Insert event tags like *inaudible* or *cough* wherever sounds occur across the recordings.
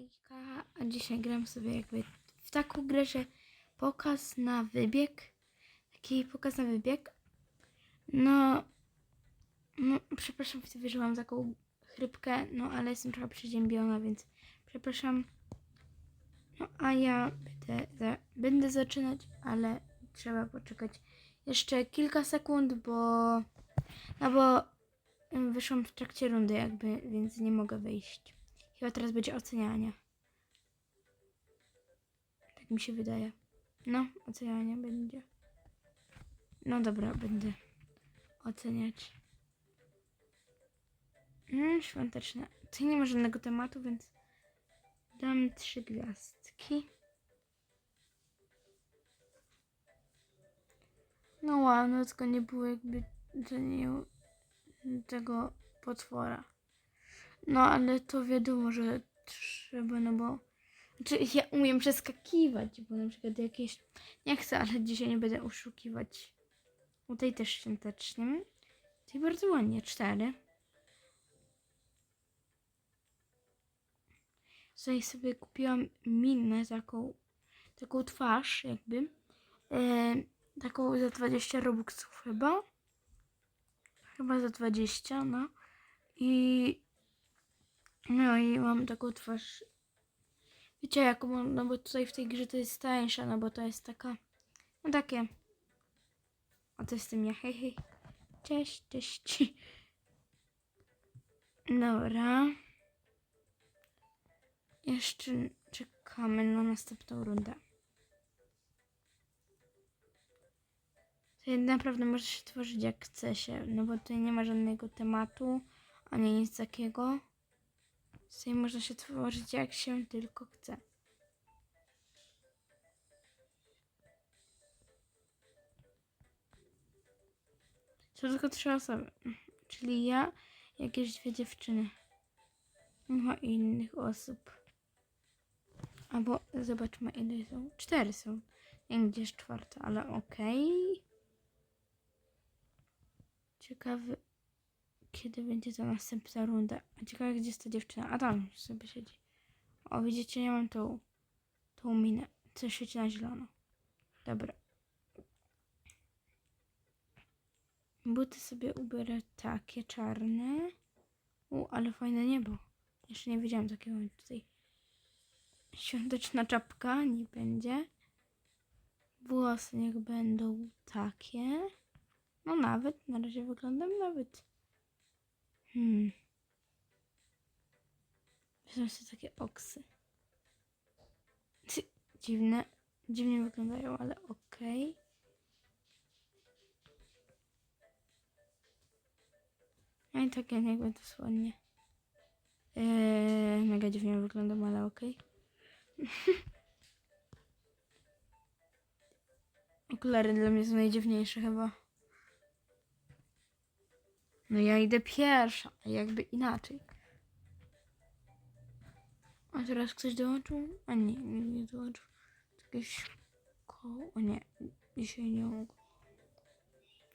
Hejka, a dzisiaj gram sobie jakby w taką grę, że pokaz na wybieg. Taki pokaz na wybieg. No, no przepraszam widzowie, że taką chrypkę, no ale jestem trochę przeziębiona, więc przepraszam. No a ja będę, będę zaczynać, ale trzeba poczekać jeszcze kilka sekund, bo no bo wyszłam w trakcie rundy jakby, więc nie mogę wyjść. Chyba teraz będzie ocenianie. Tak mi się wydaje. No, ocenianie będzie. No dobra, będę oceniać. Mm, świąteczne. Tutaj nie ma żadnego tematu, więc dam trzy gwiazdki. No ładno, tylko nie było jakby to nie tego potwora. No, ale to wiadomo, że trzeba, no bo... Znaczy, ja umiem przeskakiwać, bo na przykład jakieś... Nie chcę, ale dzisiaj nie będę oszukiwać. U tej też świątecznie. Tej bardzo ładnie, cztery. Tutaj sobie kupiłam minę, taką, taką twarz jakby. E, taką za 20 robuxów chyba. Chyba za 20, no. I no i mam taką twarz. Wiecie jaką mam, no bo tutaj w tej grze to jest tańsza, no bo to jest taka, no takie. A to jestem ja, hej, hej. Cześć, cześć. *laughs* Dobra. Jeszcze czekamy na następną rundę. To naprawdę może się tworzyć jak chce się, no bo tutaj nie ma żadnego tematu, ani nic takiego. Tutaj można się tworzyć jak się tylko chce. To tylko trzy osoby. Czyli ja, jakieś dwie dziewczyny. Nie ma innych osób. Albo zobaczmy ile są. Cztery są. Nie wiem gdzie jest czwarta, ale okej. Ciekawy kiedy będzie ta następna runda. A ciekawe, gdzie jest ta dziewczyna. A tam sobie siedzi. O, widzicie, ja mam tą, tą minę. Co świeci na zielono. Dobra. Buty sobie ubiorę takie czarne. U, ale fajne niebo. Jeszcze nie widziałam takiego tutaj. Świąteczna czapka nie będzie. Włosy niech będą takie. No nawet, na razie wyglądam nawet. Hmm. Wezmę sobie takie oksy. Dziwne. Dziwnie wyglądają, ale okej. No i takie niech będą słodnie. Eee, mega dziwnie wyglądam, ale okej. *laughs* Okulary dla mnie są najdziwniejsze chyba. No ja idę pierwsza, jakby inaczej. A teraz ktoś dołączył? A nie, nie, nie dołączył. Jakieś koło. O nie, dzisiaj nie mogę.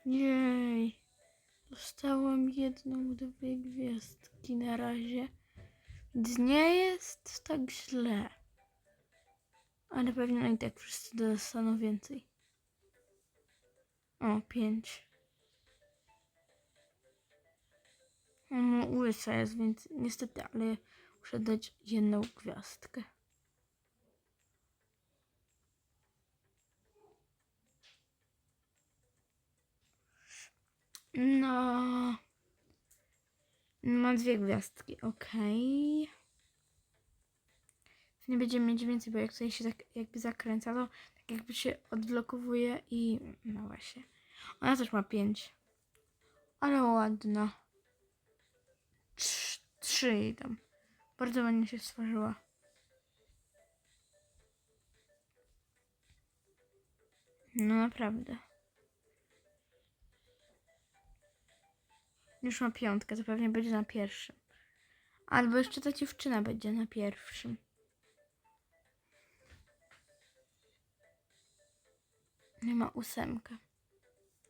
Jej. Dostałam jedną, dwie gwiazdki na razie. Nie jest tak źle. Ale pewnie i tak wszyscy dostaną więcej. O, pięć. No, łysa jest, więc niestety, ale muszę dać jedną gwiazdkę. No. Ma dwie gwiazdki, okej. Nie będziemy mieć więcej, bo jak tutaj się tak jakby zakręca, to tak jakby się odblokowuje i no właśnie. Ona też ma pięć. Ale ładna. Trz- Trzy tam. Bardzo ładnie się stworzyła. No naprawdę. Już ma piątkę, to pewnie będzie na pierwszym. Albo jeszcze ta dziewczyna będzie na pierwszym. Nie ma ósemkę.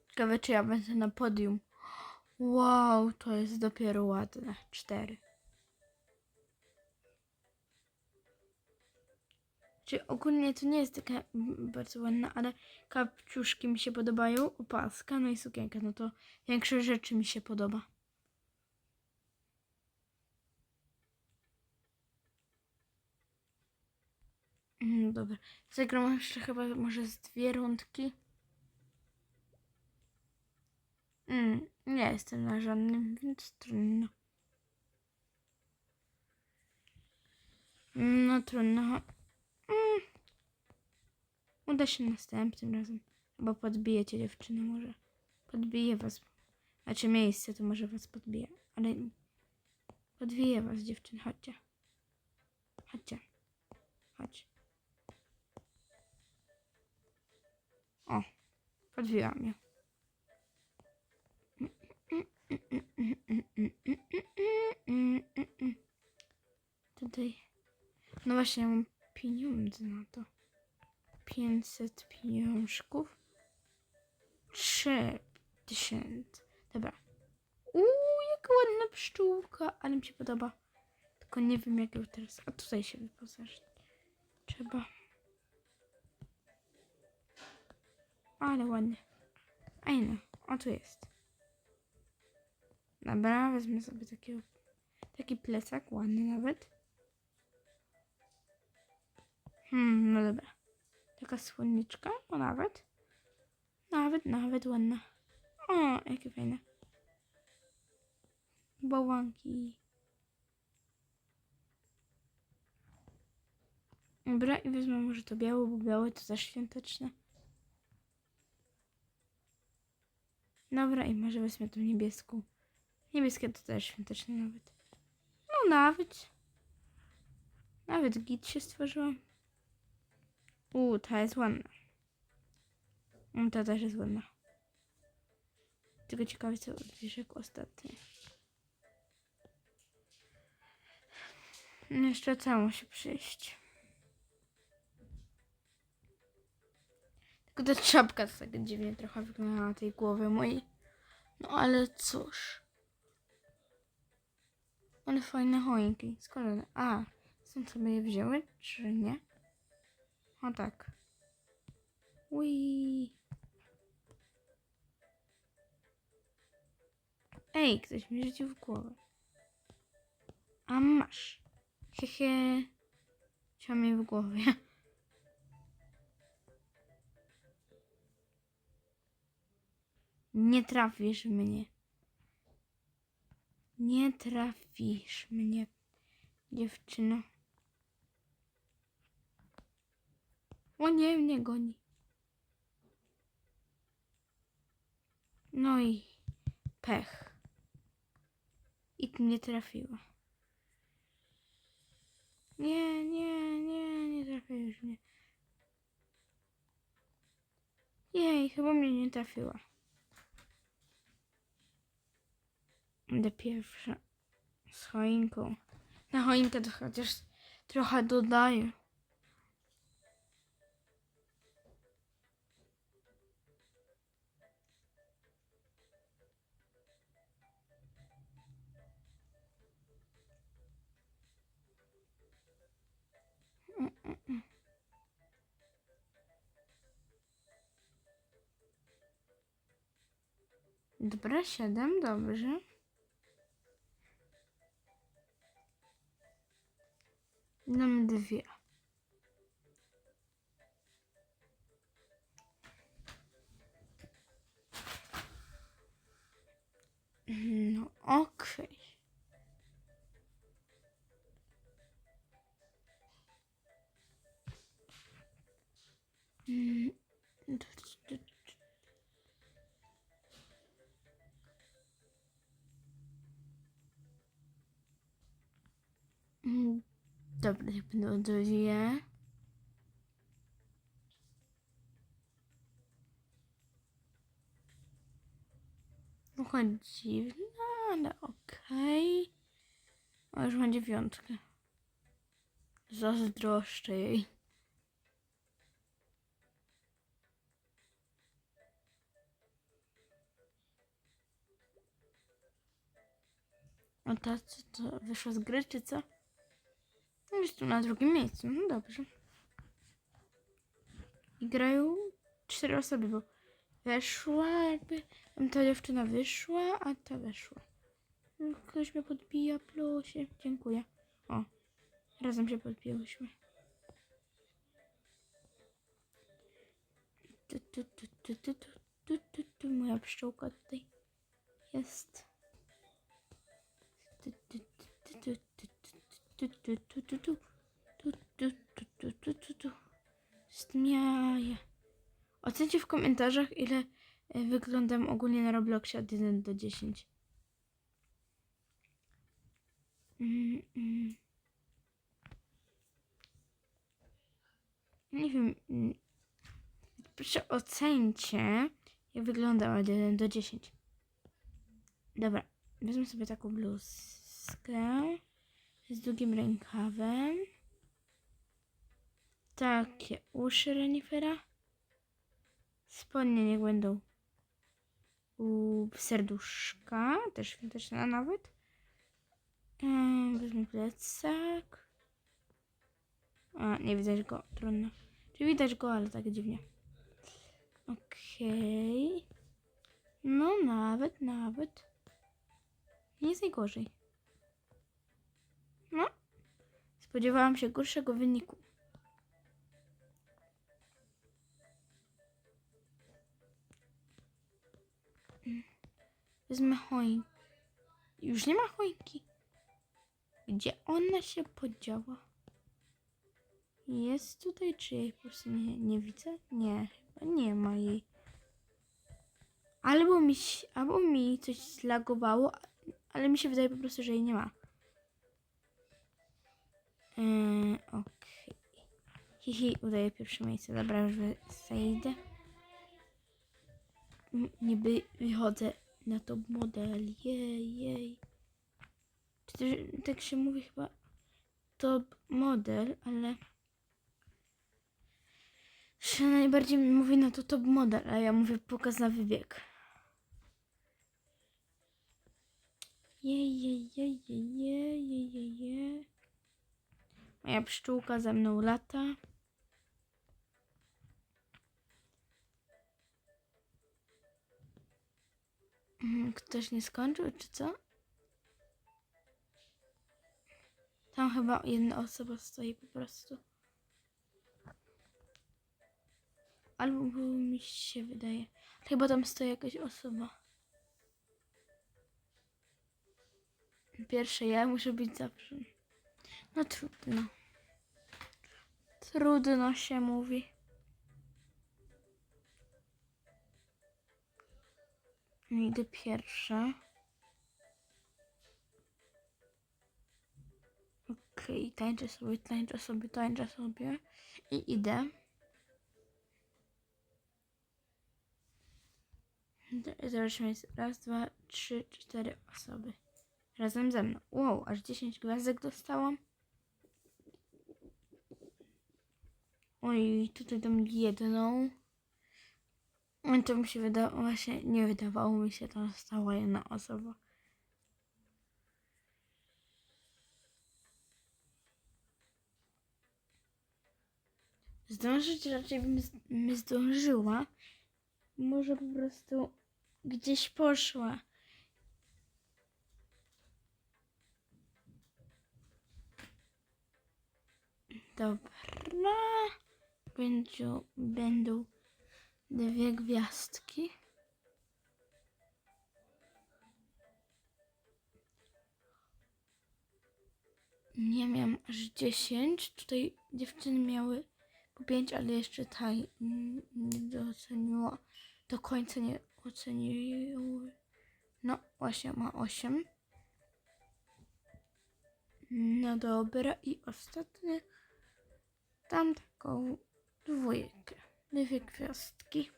Ciekawe, czy ja będę na podium. Wow, to jest dopiero ładne. Cztery. Czy ogólnie to nie jest taka mm, bardzo ładna, ale kapciuszki mi się podobają, opaska, no i sukienka, no to większość rzeczy mi się podoba. Mm, dobra, zagram jeszcze chyba może z dwie rundki. Mm, nie jestem na żadnym, więc trudno. No trudno. Mm. Uda się następnym razem. Bo podbijecie dziewczynę może. Podbije was. Znaczy miejsce to może was podbije. Ale podbije was dziewczyn. Chodźcie. Chodźcie. Chodź. O. Podbiłam ją. Tutaj. No właśnie, ja mam pieniądze na to. 500 pieniążków. 3000. Dobra. Uuu, jaka ładna pszczółka. Ale mi się podoba. Tylko nie wiem, jak ją teraz. A tutaj się wyposażyć. Trzeba. Ale ładnie. Ej no, o tu jest. Dobra, wezmę sobie takiego, taki plecak, ładny nawet. Hmm, no dobra. Taka słonniczka, no nawet. Nawet, nawet ładna. O, jakie fajne. Bałwanki. Dobra, i wezmę może to białe, bo białe to też świąteczne. Dobra, i może wezmę tą niebieską. Niebieskie to też świąteczne nawet. No nawet. Nawet git się stworzyła. Uuu, ta jest ładna. Mm, Ta też jest ładna. Tylko ciekawe co odbierze jak ostatnie. No, Jeszcze ta musi przyjść. Tylko ta czapka tak dziwnie trochę wygląda na tej głowie mojej. No ale cóż. Ale fajne choinki. Skąd one? A, stąd sobie je wzięły, czy nie? O tak. Ui. Ej, ktoś mi rzucił w głowę. A masz. Hehe. Chciał mi w głowie. Nie trafisz mnie. Nie trafisz mnie, dziewczyno. O nie, mnie goni. No i pech. I mnie trafiła. Nie, nie, nie, nie trafiłeś mnie. Jej, chyba mnie nie trafiła. Będę pierwsza z choinką. Na choinkę to chociaż trochę dodaję. Dobra, siedem, dobrze. Nam dwie. No, okej. Mm, Dobra, ja będą dwie. Trochę dziwne, ale okej. O, już ma dziewiątkę. Zazdroszczę jej. A ta co to wyszła z gry, czy co? No Jest tu na drugim miejscu, no dobrze. I grają cztery osoby, bo weszła jakby, ta dziewczyna wyszła, a ta weszła. No, Ktoś mnie podbija, proszę. Dziękuję. O, razem się podbiłyśmy. Tu, tu, tu, tu, tu, tu, tu, tu, tu. Moja pszczółka tutaj jest. Tu, tu, tu, tu, tu, tu. Tu, tu, tu. Zmiaja. Ocencie w komentarzach, ile e, wyglądam ogólnie na Robloxie od 1 do 10. Mm, mm. Nie wiem. mm. Proszę ocencie, jak wyglądam od 1 do 10. Dobra, wezmę sobie taką bluzkę z długim rękawem. Takie uszy renifera. Spodnie niech będą u serduszka, też świąteczna nawet. Eee, Wezmę plecak. A, nie widać go, trudno. Czy widać go, ale tak dziwnie. Okej. No, nawet, nawet. Nie jest najgorzej. No. Spodziewałam się gorszego wyniku. Wezmę choinkę. Już nie ma choinki. Gdzie ona się podziała? Jest tutaj, czy jej po prostu nie, nie widzę? Nie, chyba nie ma jej. Albo mi, albo mi coś zlagowało, ale mi się wydaje po prostu, że jej nie ma. Yy, Okej. Hihi, udaję pierwsze miejsce. Dobra, już zejdę. Niby wychodzę na top model. Jej, jej. Czy tak się mówi chyba top model, ale się najbardziej mówi na to top model, a ja mówię pokaz na wybieg. Jej, jej, jej, jej, jej, jej, jej. Moja pszczółka ze mną lata. Mhm, Ktoś nie skończył, czy co? Tam chyba jedna osoba stoi po prostu. Albo mi się wydaje. Chyba tam stoi jakaś osoba. Pierwsze ja muszę być zawsze. No trudno. Trudno się mówi. Idę pierwsza. Okej, tańczę sobie, tańczę sobie, tańczę sobie. I idę. Zobaczmy, jest raz, dwa, trzy, cztery osoby. Razem ze mną. Wow, aż 10 gwiazdek dostałam. Oj, tutaj dam jedną. To mi się wydawało, właśnie nie wydawało mi się, to została jedna osoba. Zdążyć raczej bym bym zdążyła. Może po prostu gdzieś poszła. Dobra. Będą, będą dwie gwiazdki. Nie miałam aż 10. Tutaj dziewczyny miały po 5, ale jeszcze ta nie doceniła. Do końca nie oceniły. No, właśnie ma 8. No dobra, i ostatnie. Tam taką dwójkę. Dwie gwiazdki.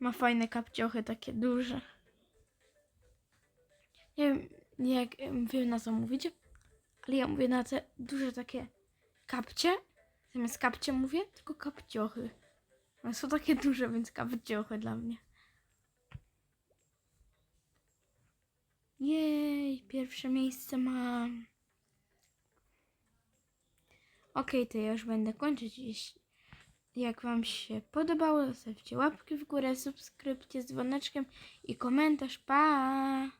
Ma fajne kapciochy, takie duże. Nie wiem, jak em, wiem na co mówicie, ale ja mówię na te duże takie kapcie. Zamiast kapcie mówię, tylko kapciochy. One są takie duże, więc kapciochy dla mnie. Jej, pierwsze miejsce mam. Okej, to ja już będę kończyć. Jeśli jak Wam się podobało, zostawcie łapki w górę, subskrypcję z dzwoneczkiem i komentarz. Pa!